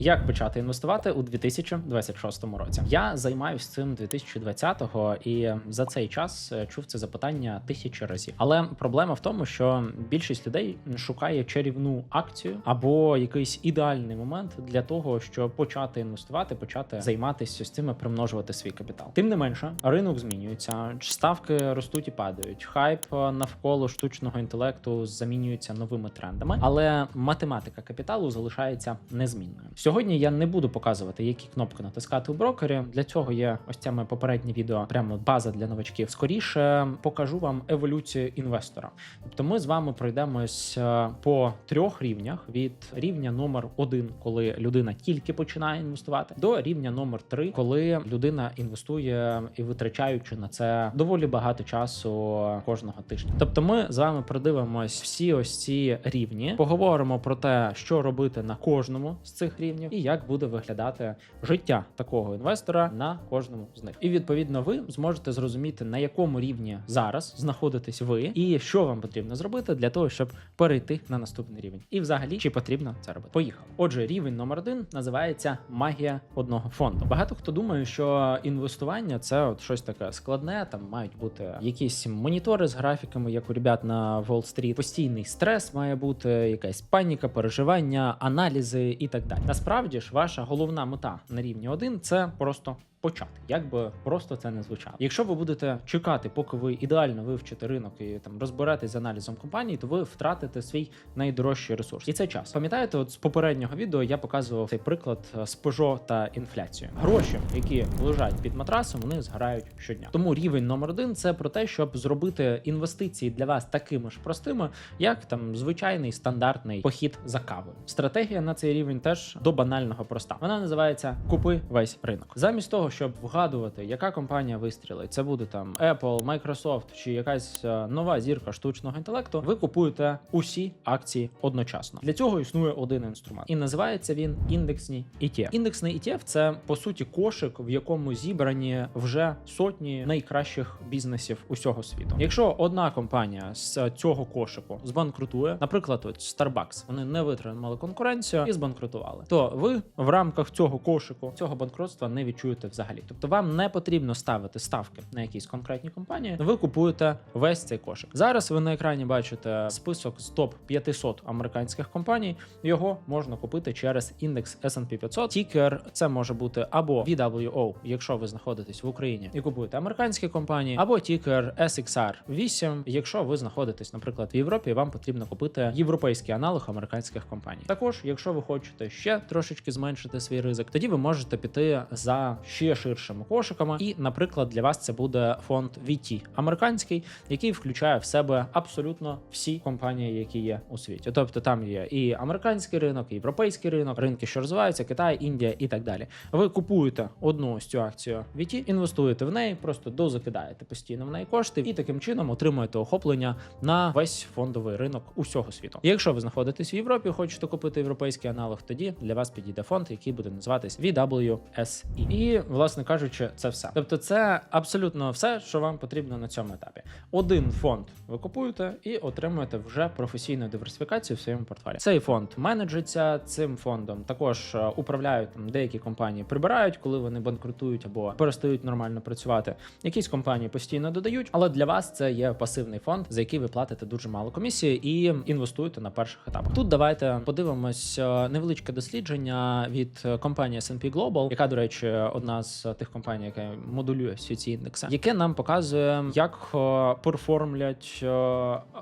Як почати інвестувати у 2026 році? Я займаюся цим 2020-го і за цей час е, чув це запитання тисячі разів. Але проблема в тому, що більшість людей шукає чарівну акцію або якийсь ідеальний момент для того, щоб почати інвестувати, почати займатися з цим і примножувати свій капітал. Тим не менше, ринок змінюється, ставки ростуть і падають. Хайп е, навколо штучного інтелекту замінюється новими трендами, але математика капіталу залишається незмінною. Сьогодні я не буду показувати, які кнопки натискати у брокері. Для цього є ось це моє попереднє відео, прямо база для новачків. Скоріше покажу вам еволюцію інвестора. Тобто, ми з вами пройдемось е, по трьох рівнях: від рівня номер один, коли людина тільки починає інвестувати, до рівня номер три, коли людина інвестує і витрачаючи на це доволі багато часу кожного тижня. Тобто, ми з вами продивимось всі ось ці рівні, поговоримо про те, що робити на кожному з цих рівнів, і як буде виглядати життя такого інвестора на кожному з них. І відповідно, ви зможете зрозуміти на якому рівні зараз знаходитесь ви, і що вам потрібно зробити для того, щоб перейти на наступний рівень. І взагалі чи потрібно це робити. Поїхали. Отже, рівень номер один називається магія одного фонду. Багато хто думає, що інвестування це от щось таке складне. Там мають бути якісь монітори з графіками, як у ребят на Уолл-стріт. Постійний стрес має бути, якась паніка, переживання, аналізи і так далі. Насправді ж, ваша головна мета на рівні 1 – це просто. Почати, як би просто це не звучало. Якщо ви будете чекати, поки ви ідеально вивчите ринок і там розберетесь з аналізом компанії, то ви втратите свій найдорожчий ресурс. І це час. Пам'ятаєте, от з попереднього відео я показував цей приклад е, з Peugeot та інфляцією. Гроші, які лежать під матрасом, вони згорають щодня. Тому рівень номер один це про те, щоб зробити інвестиції для вас такими ж простими, як там звичайний стандартний похід за кавою. Стратегія на цей рівень теж до банального проста. Вона називається Купи весь ринок. Замість того, щоб вгадувати, яка компанія вистрілить, це буде там Apple, Microsoft чи якась е, нова зірка штучного інтелекту. Ви купуєте усі акції одночасно. Для цього існує один інструмент, і називається він індексні ETF. Індексний ETF – це по суті кошик, в якому зібрані вже сотні найкращих бізнесів усього світу. Якщо одна компанія з цього кошику збанкрутує, наприклад, от Starbucks, вони не витримали конкуренцію і збанкрутували, то ви в рамках цього кошику цього банкрутства не відчуєте взагалі. Тобто вам не потрібно ставити ставки на якісь конкретні компанії. Ви купуєте весь цей кошик. Зараз ви на екрані бачите список з топ 500 американських компаній. Його можна купити через індекс S&P 500. Тікер це може бути або VWO, якщо ви знаходитесь в Україні і купуєте американські компанії, або тікер SXR 8, якщо ви знаходитесь, наприклад, в Європі, вам потрібно купити європейський аналог американських компаній. Також, якщо ви хочете ще трошечки зменшити свій ризик, тоді ви можете піти за ще ширшими кошиками. І, наприклад, для вас це буде фонд VT американський, який включає в себе абсолютно всі компанії, які є у світі. Тобто там є і американський ринок, і європейський ринок, ринки, що розвиваються, Китай, Індія і так далі. Ви купуєте одну ось цю акцію VT, інвестуєте в неї, просто дозакидаєте постійно в неї кошти, і таким чином отримуєте охоплення на весь фондовий ринок усього світу. Якщо ви знаходитесь в Європі, хочете купити європейський аналог, тоді для вас підійде фонд, який буде називатись VWSE. І власне кажучи, це все. Тобто, це абсолютно все, що вам потрібно на цьому етапі. Один фонд ви купуєте і отримуєте вже професійну диверсифікацію в своєму портфелі. Цей фонд менеджиться цим фондом. Також е, управляють там деякі компанії, прибирають, коли вони банкрутують або перестають нормально працювати. Якісь компанії постійно додають, але для вас це є пасивний фонд, за який ви платите дуже мало комісії і інвестуєте на перших етапах. Тут давайте подивимось е, невеличке дослідження від е, компанії S&P Global, яка, до речі, одна з тих компаній, яка модулює всі ці індекси, яке нам показує, як е, перформлять е,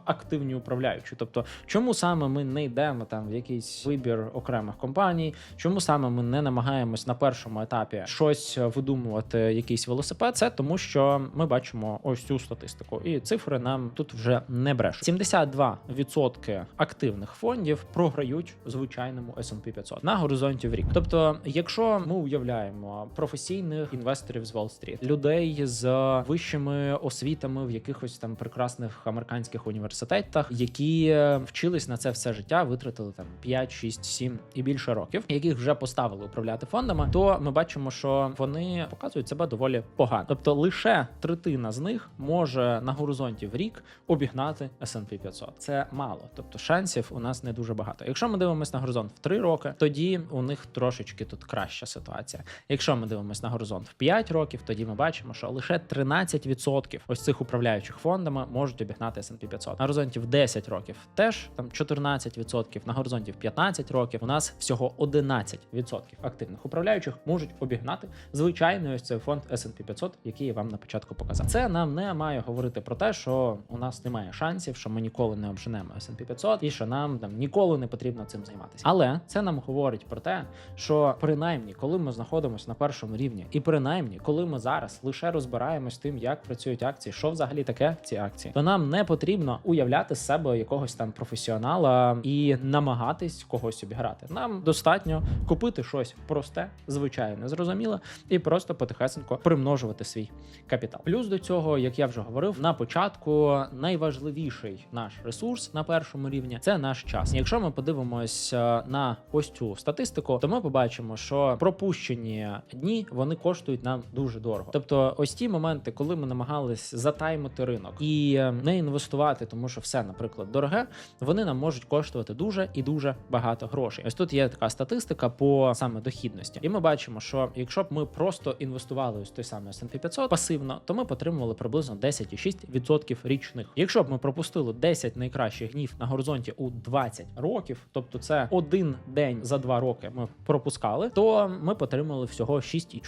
активні управляючі. Тобто, чому саме ми не йдемо там в якийсь вибір окремих компаній, чому саме ми не намагаємось на першому етапі щось видумувати, якийсь велосипед, це тому, що ми бачимо ось цю статистику, і цифри нам тут вже не брешуть. 72% активних фондів програють звичайному S&P 500 на горизонті в рік. Тобто, якщо ми уявляємо професійний професійних інвесторів з Уолл-стріт, людей з вищими освітами в якихось там прекрасних американських університетах, які е, вчились на це все життя, витратили там 5, 6, 7 і більше років, яких вже поставили управляти фондами, то ми бачимо, що вони показують себе доволі погано. Тобто лише третина з них може на горизонті в рік обігнати S&P 500. Це мало, тобто шансів у нас не дуже багато. Якщо ми дивимося на горизонт в 3 роки, тоді у них трошечки тут краща ситуація. Якщо ми дивимося на горизонт в 5 років, тоді ми бачимо, що лише 13% ось цих управляючих фондами можуть обігнати S&P 500. На горизонті в 10 років теж там 14%, на горизонті в 15 років у нас всього 11% активних управляючих можуть обігнати звичайний ось цей фонд S&P 500, який я вам на початку показав. Це нам не має говорити про те, що у нас немає шансів, що ми ніколи не обженемо S&P 500 і що нам там ніколи не потрібно цим займатися. Але це нам говорить про те, що принаймні, коли ми знаходимося на першому рівні, і принаймні, коли ми зараз лише розбираємось тим, як працюють акції, що взагалі таке ці акції, то нам не потрібно уявляти з себе якогось там професіонала і намагатись когось обіграти. Нам достатньо купити щось просте, звичайне, зрозуміле, і просто потихесенько примножувати свій капітал. Плюс до цього, як я вже говорив, на початку найважливіший наш ресурс на першому рівні це наш час. Якщо ми подивимось е, на ось цю статистику, то ми побачимо, що пропущені дні вони коштують нам дуже дорого. Тобто, ось ті моменти, коли ми намагались затаймити ринок і е, не інвестувати, тому що все, наприклад, дороге, вони нам можуть коштувати дуже і дуже багато грошей. Ось тут є така статистика по саме дохідності, і ми бачимо, що якщо б ми просто інвестували ось той самий S&P 500 пасивно, то ми б отримували приблизно 10,6% річних. Якщо б ми пропустили 10 найкращих днів на горизонті у 20 років, тобто це один день за два роки ми пропускали, то ми б отримали всього 6,4%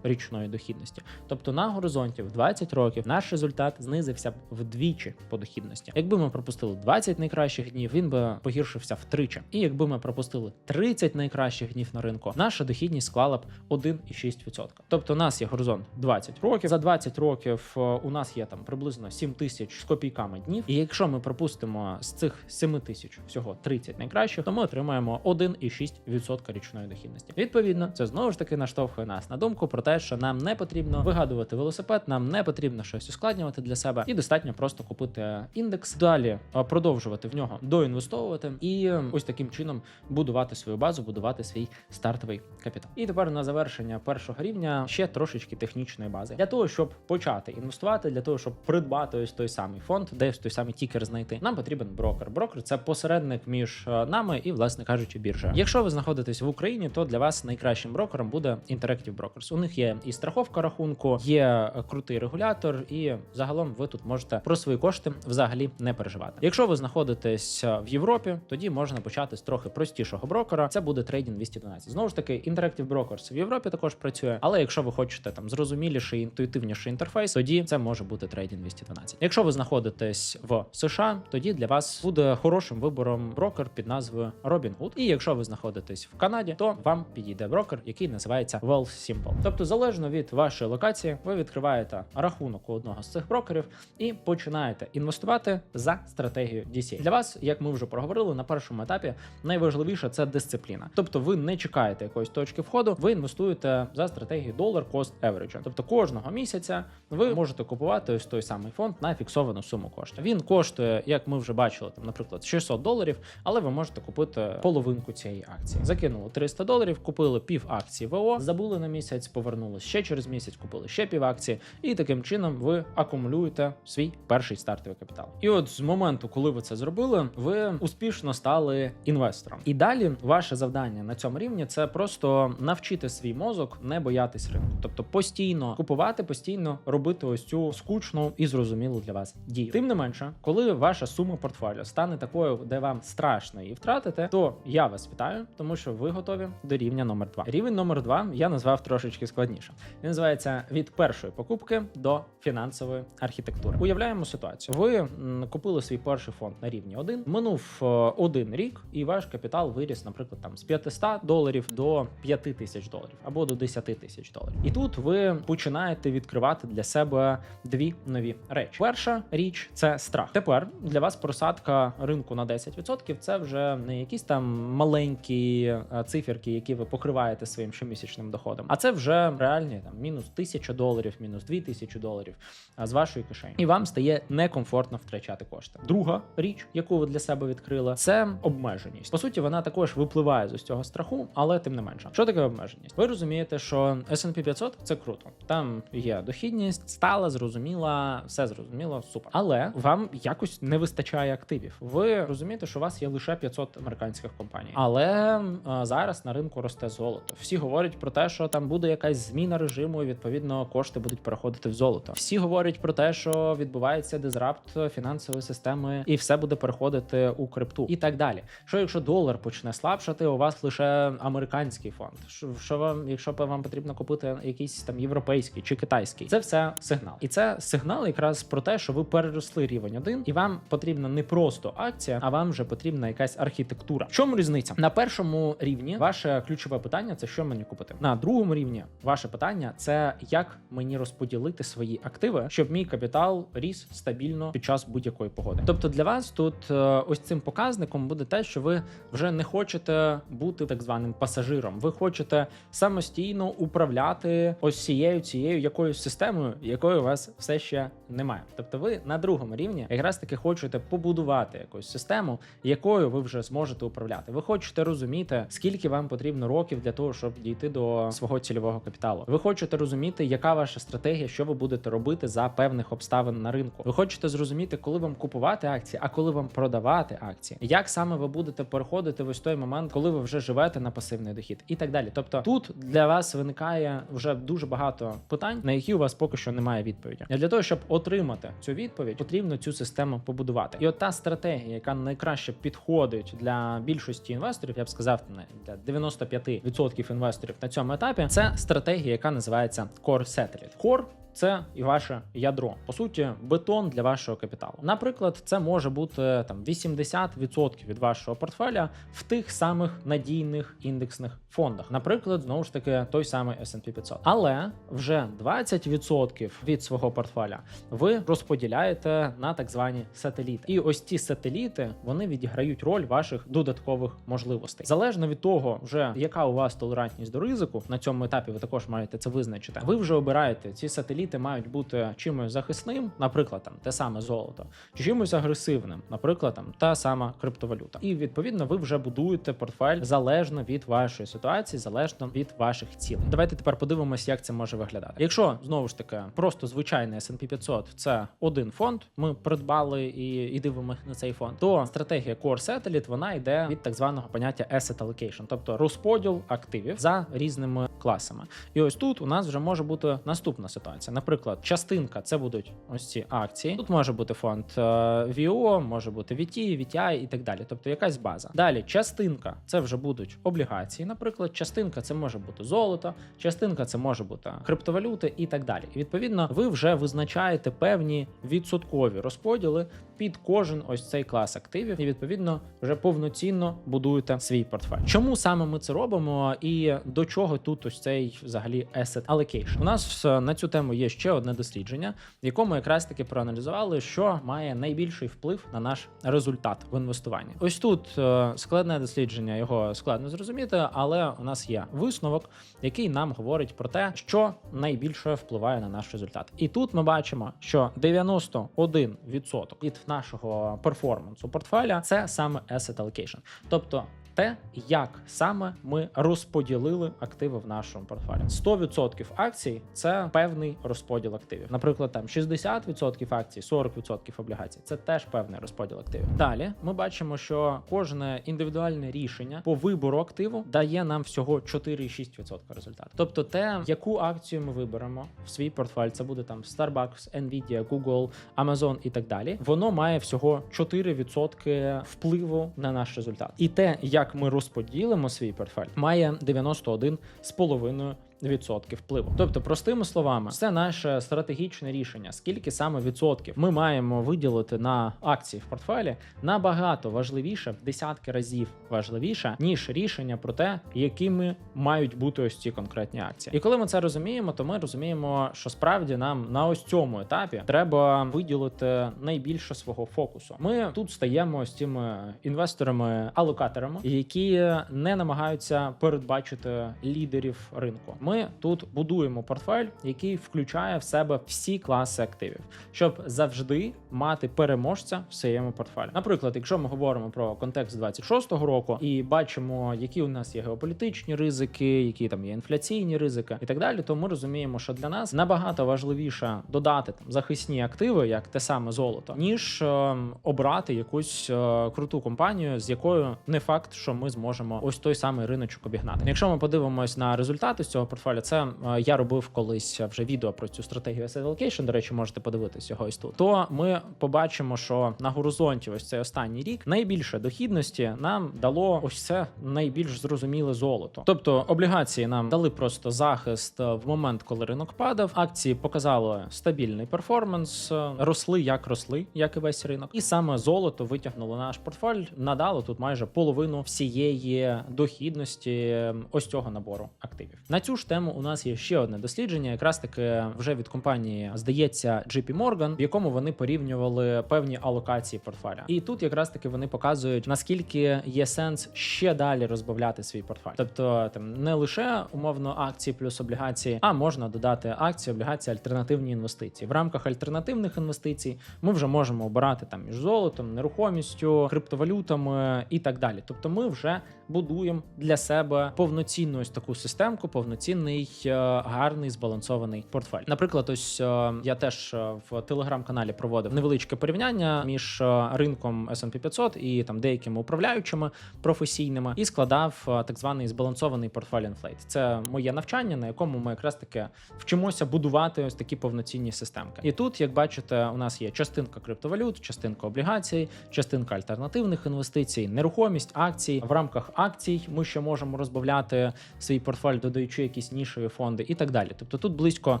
річної дохідності. Тобто на горизонті в 20 років наш результат знизився б вдвічі по дохідності. Якби ми пропустили 20 найкращих днів, він би погіршився втричі. І якби ми пропустили 30 найкращих днів на ринку, наша дохідність склала б 1,6%. Тобто, у нас є горизонт 20 років. За 20 років е, у нас є там приблизно 7 тисяч з копійками днів. І якщо ми пропустимо з цих 7 тисяч всього 30 найкращих, то ми отримаємо 1,6% річної дохідності. Відповідно, це знову ж таки наштовхує нас на думку про те, що нам не потрібно вигадувати велосипед, нам не потрібно щось ускладнювати для себе, і достатньо просто купити індекс, далі продовжувати в нього доінвестовувати і ось таким чином будувати свою базу, будувати свій стартовий капітал. І тепер на завершення першого рівня ще трошечки технічної бази для того, щоб почати інвестувати, для того, щоб придбати ось той самий фонд, десь той самий тікер знайти. Нам потрібен брокер. Брокер це посередник між е, нами і, власне кажучи, біржа. Якщо ви знаходитесь в Україні, то для вас найкращим брокером буде Interactive Brokers. У них є і страховка рахунку, є е, крутий регулятор, і загалом ви тут можете про свої кошти взагалі не переживати. Якщо ви знаходитесь е, в Європі, тоді можна почати з трохи простішого брокера. Це буде Trading 212. Знову ж таки, Interactive Brokers в Європі також працює. Але якщо ви хочете там зрозуміліший, інтуїтивніший інтерфейс, тоді це може бути Trading 212. Якщо ви знаходитесь в США, тоді для вас буде хорошим вибором брокер під назвою Robinhood. І якщо ви знаходитесь в Канаді, то вам підійде брокер, який називається Wealth Simple. Тобто, залежно від вашої локації, ви відкриваєте рахунок у одного з цих брокерів і починаєте інвестувати за стратегією DCA. Для вас, як ми вже проговорили, на першому етапі найважливіше це дисципліна. Тобто, ви не чекаєте якоїсь точки входу, ви інвестуєте за стратегією Dollar Cost Average. Тобто кожного місяця ви можете купувати ось той самий фонд на фіксовану суму коштів. Він коштує, як ми вже бачили, там, наприклад, 600 доларів, але ви можете купити половинку цієї акції. Закинули 300 доларів, купили пів акції ВО, забули на місяць, повернули ще через місяць, купили ще пів акції, і таким чином ви акумулюєте свій перший стартовий капітал. І от з моменту, коли ви це зробили, ви успішно стали інвестором. І далі ваше завдання на цьому рівні це просто навчити свій мозок не боятись ринку, тобто постійно купувати, постійно робити ось цю скучну і зрозумілу для вас дію. Тим не менше, коли ваша сума портфоліо стане такою, де вам страшно її втратити, то я вас вітаю, тому що ви готові до рівня номер 2 Рівень номер 2 я назвав трошечки складніше. Він називається від першої покупки до фінансової архітектури. Уявляємо ситуацію. Ви купили свій перший фонд на рівні 1, минув е, один рік, і ваш капітал виріс, наприклад, там з 500 доларів до 5 тисяч доларів або до 10 тисяч доларів. І тут ви починаєте відкривати для себе дві нові речі. Перша річ це страх. Тепер для вас просадка ринку на 10% це вже не якісь там маленькі е, циферки, які ви покриваєте своїм щомісячним місячним доходом. А це вже реальні там мінус тисяча доларів, мінус дві тисячі доларів з вашої кишені. І вам стає некомфортно втрачати кошти. Друга річ, яку ви для себе відкрили, це обмеженість. По суті, вона також випливає з ось цього страху, але тим не менше. Що таке обмеженість? Ви розумієте, що S&P 500 – це круто. Там є дохідність, стала, зрозуміла, все зрозуміло, супер. Але вам якось не вистачає активів. Ви розумієте, що у вас є лише 500 американських компаній. Але а, зараз на ринку росте золото. Всі говорять про те, що там буде якась зміна режиму, і відповідно кошти будуть переходити в золото. Всі говорять про те, що відбувається дизрапт фінансової системи, і все буде переходити у крипту, і так далі. Що якщо долар почне слабшати, у вас лише американський фонд? Що вам, якщо вам потрібно купити якийсь там європейський чи китайський, це все сигнал, і це сигнал якраз про те, що ви переросли рівень один, і вам потрібна не просто акція, а вам вже потрібна якась архітектура. В чому різниця? На першому рівні ваше ключове питання це що мені купити. На другому рівні ваше питання це як мені розподілити свої активи, щоб мій капітал ріс стабільно під час будь-якої погоди. Тобто для вас тут е, ось цим показником буде те, що ви вже не хочете бути так званим пасажиром. Ви хочете самостійно управляти ось цією цією якоюсь системою, якої у вас все ще немає. Тобто, ви на другому рівні якраз таки хочете побудувати якусь систему, якою ви вже зможете управляти. Ви хочете розуміти, скільки вам потрібно років для того, щоб дійти до свого цільового капіталу. Ви хочете розуміти, яка ваша стратегія, що ви будете робити за певних обставин на ринку. Ви хочете зрозуміти, коли вам купувати акції, а коли вам продавати акції, як саме ви будете переходити в ось той момент, коли ви вже живете на пасивний дохід, і так далі. Тобто тут для вас виникає вже дуже багато питань, на які у вас поки що немає відповіді. І для того, щоб отримати цю відповідь, потрібно цю систему побудувати. І от та стратегія, яка найкраще підходить для більшості інвесторів, я б сказав, для 95% інвесторів на цьому етапі, це стратегія, яка називається Core Satellite. Core це і ваше ядро, по суті, бетон для вашого капіталу. Наприклад, це може бути там 80% від вашого портфеля в тих самих надійних індексних фондах. Наприклад, знову ж таки, той самий S&P 500. Але вже 20% від свого портфеля ви розподіляєте на так звані сателіти. І ось ці сателіти вони відіграють роль ваших додаткових можливостей. Залежно від того, вже яка у вас толерантність до ризику на цьому етапі, ви також маєте це визначити. Ви вже обираєте ці сателіти, мають бути чимось захисним, наприклад, там те саме золото, чи чимось агресивним, наприклад, там та сама криптовалюта. І відповідно ви вже будуєте портфель залежно від вашої ситуації, залежно від ваших цілей. Давайте тепер подивимося, як це може виглядати. Якщо знову ж таки просто звичайний S&P 500 – це один фонд, ми придбали і, і дивимося на цей фонд, то стратегія Core Satellite, вона йде від так званого поняття Asset Allocation, тобто розподіл активів за різними класами. І ось тут у нас вже може бути наступна ситуація. Наприклад, частинка це будуть ось ці акції. Тут може бути фонд е, VO, може бути VT, VTI і так далі. Тобто якась база. Далі частинка це вже будуть облігації. Наприклад, частинка це може бути золото, частинка це може бути криптовалюти і так далі. І відповідно, ви вже визначаєте певні відсоткові розподіли під кожен ось цей клас активів, і відповідно вже повноцінно будуєте свій портфель. Чому саме ми це робимо, і до чого тут ось цей взагалі asset allocation? У нас на цю тему є ще одне дослідження, в якому якраз таки проаналізували, що має найбільший вплив на наш результат в інвестуванні. Ось тут е, складне дослідження, його складно зрозуміти, але у нас є висновок, який нам говорить про те, що найбільше впливає на наш результат. І тут ми бачимо, що 91% від нашого перформансу портфеля це саме asset allocation. тобто те, як саме ми розподілили активи в нашому портфелі. 100% акцій це певний розподіл активів. Наприклад, там 60% акцій, 40% облігацій. Це теж певний розподіл активів. Далі ми бачимо, що кожне індивідуальне рішення по вибору активу дає нам всього 4,6% результату. Тобто, те, яку акцію ми виберемо в свій портфель, це буде там Starbucks, Nvidia, Google, Amazon і так далі. Воно має всього 4% впливу на наш результат. І те, як ми розподілимо свій портфель, має 91,5% відсотків впливу. Тобто, простими словами, це наше стратегічне рішення. Скільки саме відсотків ми маємо виділити на акції в портфелі, набагато важливіше в десятки разів важливіше, ніж рішення про те, якими мають бути ось ці конкретні акції. І коли ми це розуміємо, то ми розуміємо, що справді нам на ось цьому етапі треба виділити найбільше свого фокусу. Ми тут стаємо з тими інвесторами, алокаторами, які не намагаються передбачити лідерів ринку. Ми тут будуємо портфель, який включає в себе всі класи активів, щоб завжди мати переможця в своєму портфелі. Наприклад, якщо ми говоримо про контекст 26-го року і бачимо, які у нас є геополітичні ризики, які там є інфляційні ризики і так далі, то ми розуміємо, що для нас набагато важливіше додати там захисні активи, як те саме золото, ніж е, обрати якусь е, круту компанію, з якою не факт, що ми зможемо ось той самий риночок обігнати. Якщо ми подивимось на результати з цього портфеля, це е, я робив колись вже відео про цю стратегію asset allocation, До речі, можете подивитись його ось тут. То ми побачимо, що на горизонті ось цей останній рік найбільше дохідності нам дало ось це найбільш зрозуміле золото. Тобто облігації нам дали просто захист в момент, коли ринок падав. Акції показали стабільний перформанс, е, росли як росли, як і весь ринок, і саме золото витягнуло наш портфель, надало тут майже половину всієї дохідності е, ось цього набору активів. На цю ж тему у нас є ще одне дослідження, якраз таки вже від компанії здається JP Morgan, в якому вони порівнювали певні алокації портфеля. І тут якраз таки вони показують наскільки є сенс ще далі розбавляти свій портфель. Тобто там не лише умовно акції плюс облігації, а можна додати акції, облігації, альтернативні інвестиції. В рамках альтернативних інвестицій ми вже можемо обирати там між золотом, нерухомістю, криптовалютами і так далі. Тобто, ми вже будуємо для себе повноцінну ось таку системку, повноцінний е, гарний збалансований портфель. Наприклад, ось е, я теж е, в телеграм-каналі проводив невеличке порівняння між ринком S&P 500 і там деякими управляючими професійними, і складав так званий збалансований портфель Inflate. Це моє навчання, на якому ми якраз таки вчимося будувати ось такі повноцінні системки. І тут, як бачите, у нас є частинка криптовалют, частинка облігацій, частинка альтернативних інвестицій, нерухомість, акцій. В рамках акцій ми ще можемо розбавляти свій портфель, додаючи якісь нішеві фонди і так далі. Тобто тут близько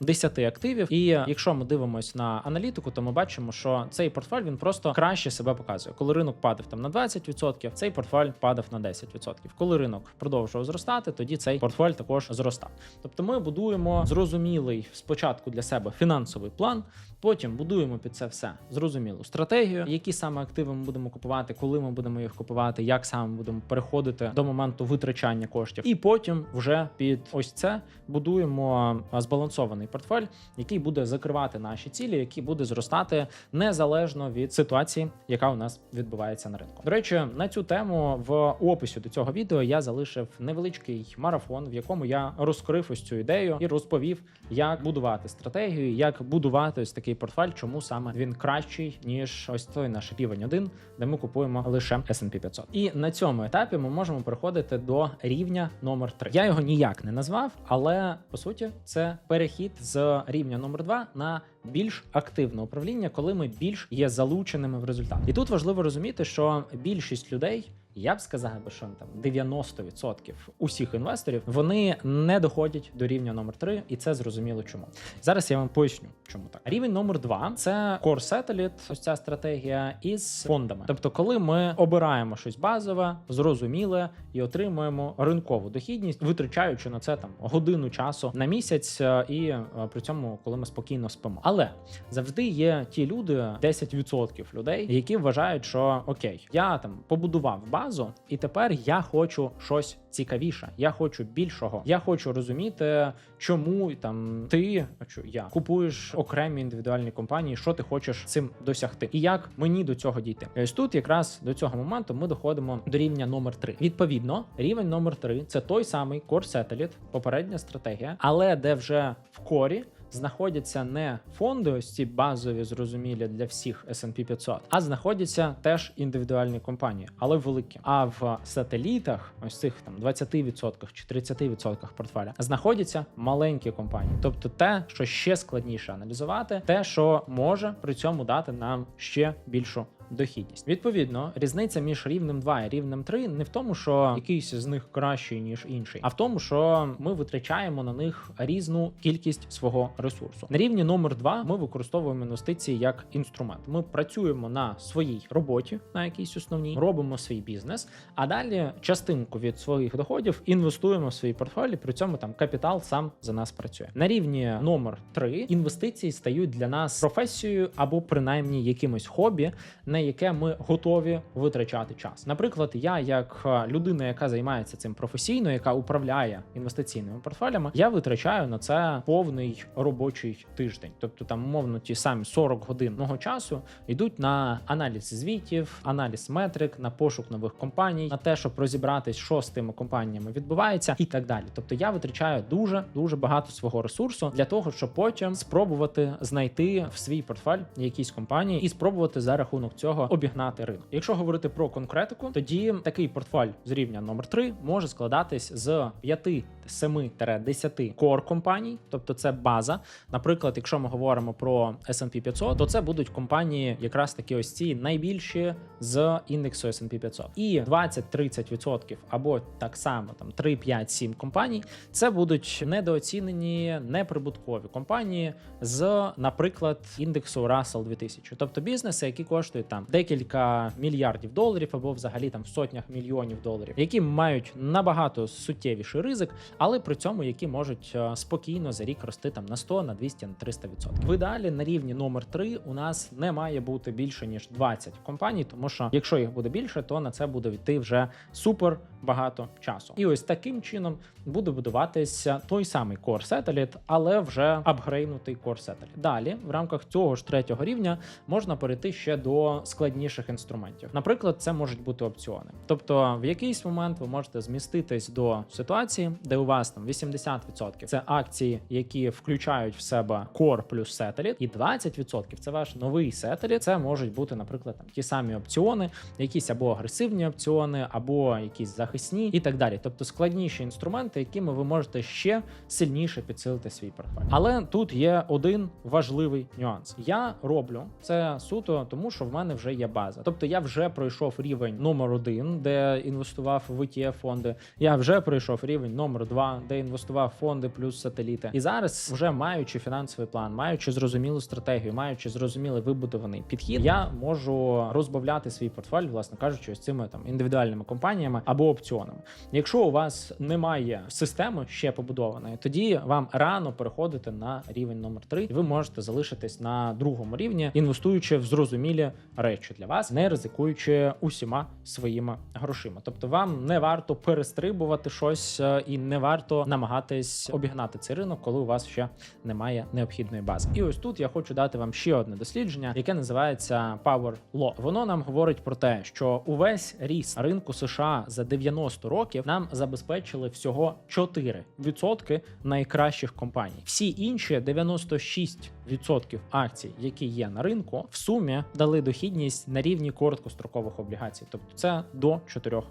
10 активів. І якщо ми дивимося на аналітику, то ми бачимо, що цей портфель він просто краще себе показує. Коли ринок падав там на 20%, цей портфель падав на 10%. Коли ринок продовжував зростати, тоді цей портфель також зростав. Тобто ми будуємо зрозумілий спочатку для себе фінансовий план, потім будуємо під це все. Зрозумілу стратегію, які саме активи ми будемо купувати, коли ми будемо їх купувати, як саме будемо переходити до моменту витрачання коштів, і потім вже під ось це будуємо збалансований портфель, який буде закривати наші цілі, який буде зростати незалежно від ситуації, яка у нас відбувається на ринку. До речі, на цю тему в описі до цього відео я залишив невеличкий марафон, в якому я розкрив ось цю ідею і розповів, як будувати стратегію, як будувати ось такий портфель, чому саме він кращий ніж ось той наш рівень 1, де ми купуємо лише S&P 500. І на цьому етапі ми можемо переходити до рівня номер 3. Я його ніяк не назвав, але по суті це перехід з рівня номер 2 на більш активне управління, коли ми більш є залученими в результат. І тут важливо розуміти, що більшість людей. Я б сказав що там 90% усіх інвесторів вони не доходять до рівня номер 3 і це зрозуміло чому. Зараз я вам поясню, чому так. Рівень номер 2 це Core Satellite, ось ця стратегія із фондами. Тобто, коли ми обираємо щось базове, зрозуміле і отримуємо ринкову дохідність, витрачаючи на це там годину часу на місяць, е, і е, при цьому, коли ми спокійно спимо. Але завжди є ті люди, 10% людей, які вважають, що окей, я там побудував базу, і тепер я хочу щось цікавіше. Я хочу більшого. Я хочу розуміти, чому там ти я купуєш окремі індивідуальні компанії, що ти хочеш цим досягти, і як мені до цього дійти. І ось тут якраз до цього моменту ми доходимо до рівня номер 3. Відповідно, рівень номер 3 – це той самий Core Satellite, попередня стратегія, але де вже в корі знаходяться не фонди, ось ці базові, зрозумілі для всіх S&P 500, а знаходяться теж індивідуальні компанії, але великі. А в сателітах, ось цих там 20% чи 30% портфеля, знаходяться маленькі компанії, тобто те, що ще складніше аналізувати, те, що може при цьому дати нам ще більшу дохідність. Відповідно, різниця між рівнем 2 і рівнем 3 не в тому, що якийсь з них кращий ніж інший, а в тому, що ми витрачаємо на них різну кількість свого ресурсу. На рівні номер 2 ми використовуємо інвестиції як інструмент. Ми працюємо на своїй роботі, на якійсь основній, робимо свій бізнес, а далі частинку від своїх доходів інвестуємо в свої портфелі. При цьому там капітал сам за нас працює. На рівні номер 3 інвестиції стають для нас професією або принаймні якимось хобі, на яке ми готові витрачати час. Наприклад, я, як е, людина, яка займається цим професійно, яка управляє інвестиційними портфелями, я витрачаю на це повний робочий тиждень. Тобто, там умовно ті самі 40 годин мого часу йдуть на аналіз звітів, аналіз метрик, на пошук нових компаній, на те, щоб розібратись, що з тими компаніями відбувається, і так далі. Тобто я витрачаю дуже дуже багато свого ресурсу для того, щоб потім спробувати знайти в свій портфель якісь компанії і спробувати за рахунок обігнати ринок. Якщо говорити про конкретику, тоді такий портфель з рівня номер 3 може складатись з 5 7-10 кор компаній, тобто це база. Наприклад, якщо ми говоримо про S&P 500, то це будуть компанії, якраз такі ось ці найбільші з індексу S&P 500. І 20-30% або так само там 3, 5, 7 компаній. Це будуть недооцінені, неприбуткові компанії з, наприклад, індексу Russell 2000. Тобто бізнеси, які коштують там декілька мільярдів доларів або взагалі там в сотнях мільйонів доларів, які мають набагато суттєвіший ризик, але при цьому які можуть е, спокійно за рік рости там на 100, на 200, на 300 відсотків. В ідеалі на рівні номер 3 у нас не має бути більше ніж 20 компаній, тому що якщо їх буде більше, то на це буде йти вже супер багато часу. І ось таким чином буде будуватися той самий Core Satellite, але вже апгрейнутий Core Satellite. Далі, в рамках цього ж третього рівня, можна перейти ще до складніших інструментів. Наприклад, це можуть бути опціони. Тобто, в якийсь момент ви можете зміститись до ситуації, де у вас там 80% це акції, які включають в себе Core плюс Satellite, і 20% це ваш новий Satellite. Це можуть бути, наприклад, там ті самі опціони, якісь або агресивні опціони, або якісь захисні, і так далі. Тобто складніші інструменти, якими ви можете ще сильніше підсилити свій портфель. Але тут є один важливий нюанс. Я роблю це суто, тому що в мене вже є база. Тобто я вже пройшов рівень номер один, де інвестував в ETF фонди. Я вже пройшов рівень номер два, де інвестував фонди плюс сателіти. І зараз, вже маючи фінансовий план, маючи зрозумілу стратегію, маючи зрозумілий вибудований підхід, я можу розбавляти свій портфель, власне кажучи, ось цими там індивідуальними компаніями або опціонами. Якщо у вас немає системи ще побудованої, тоді вам рано переходити на рівень номер 3 і ви можете залишитись на другому рівні, інвестуючи в зрозумілі речі для вас, не ризикуючи усіма своїми грошима. Тобто, вам не варто перестрибувати щось е, і не варто намагатись обігнати цей ринок, коли у вас ще немає необхідної бази. І ось тут я хочу дати вам ще одне дослідження, яке називається Power Law. Воно нам говорить про те, що увесь ріст ринку США за 90 років нам забезпечили всього 4% найкращих компаній. Всі інші 96% акцій, які є на ринку, в сумі дали дохідність на рівні короткострокових облігацій, тобто це до 4%.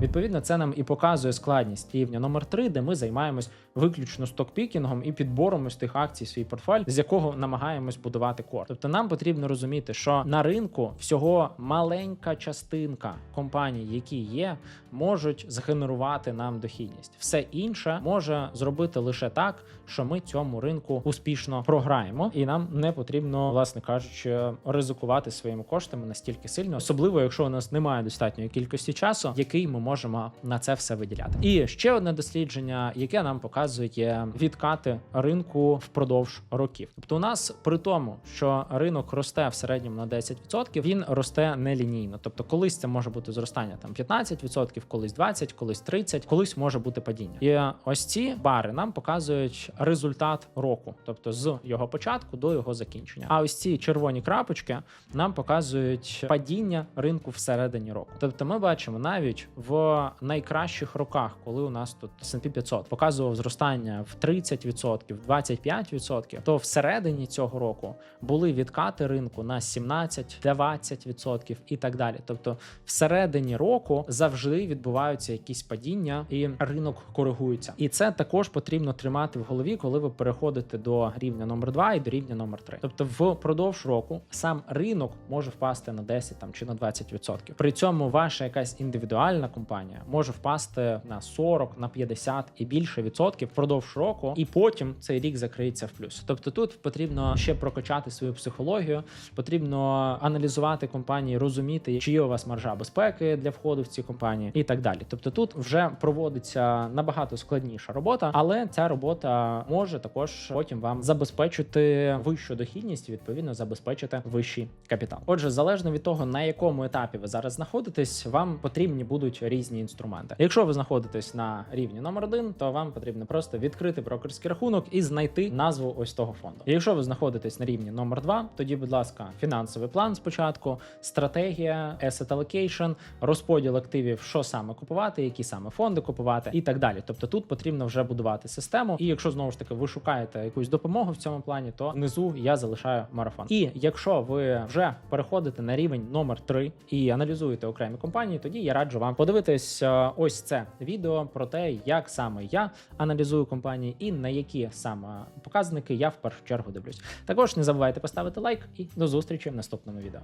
Відповідно, це нам і показує складність рівня номер 3, де ми займаємось виключно стокпікінгом і підбором із тих акцій свій портфель, з якого намагаємось будувати кор. Тобто нам потрібно розуміти, що на ринку всього маленька частинка компаній, які є, можуть згенерувати нам дохідність. Все інше може зробити лише так, що ми цьому ринку успішно програємо, і нам не потрібно, власне кажучи, ризикувати своїми коштами настільки сильно, особливо якщо у нас немає достатньої кількості часу, який ми можемо на це все виділяти. І ще одне дослідження, яке нам показує відкати ринку впродовж років. Тобто, у нас при тому, що ринок росте в середньому на 10%, він росте нелінійно. Тобто, колись це може бути зростання там 15%, колись 20%, колись 30%, колись може бути падіння. І ось ці бари нам показують результат року, тобто з його початку до його закінчення. А ось ці червоні крапочки нам показують падіння ринку всередині року. Тобто, ми бачимо навіть в найкращих роках, коли у нас тут S&P 500 показував зростання в 30%, 25%, то всередині цього року були відкати ринку на 17, 20% і так далі. Тобто, всередині року завжди відбуваються якісь падіння, і ринок коригуються. І це також потрібно тримати в голові, коли ви переходите до рівня номер 2 і до рівня номер 3. Тобто, впродовж року сам ринок може впасти на 10 там чи на 20%. При цьому ваша якась індивідуальна компанія може впасти на 40, на 50 і більше відсотків впродовж року, і потім цей рік закриється в плюс. Тобто тут потрібно ще прокачати свою психологію, потрібно аналізувати компанії, розуміти, чи у вас маржа безпеки для входу в ці компанії, і так далі. Тобто тут вже проводиться набагато складніша робота, але ця робота може також потім вам забезпечити вищу дохідність відповідно забезпечити вищий капітал. Отже, залежно від того на якому етапі ви зараз знаходитесь, вам потрібні будуть різні інструменти. Якщо ви знаходитесь на рівні номер один, то вам потрібно просто відкрити брокерський рахунок і знайти назву ось того фонду. Якщо ви знаходитесь на рівні номер два, тоді, будь ласка, фінансовий план спочатку, стратегія, asset allocation, розподіл активів, що саме купувати, які саме фонди купувати, і так далі. Тобто тут потрібно вже будувати систему. І якщо знову ж таки ви шукаєте якусь допомогу в цьому плані, то внизу я залишаю марафон. І якщо ви вже переходите на рівень номер 3 і аналізуєте окремі компанії, тоді я раджу вам подивитись е, ось це відео про те, як саме я аналізую компанії і на які саме показники я в першу чергу дивлюсь. Також не забувайте поставити лайк і до зустрічі в наступному відео.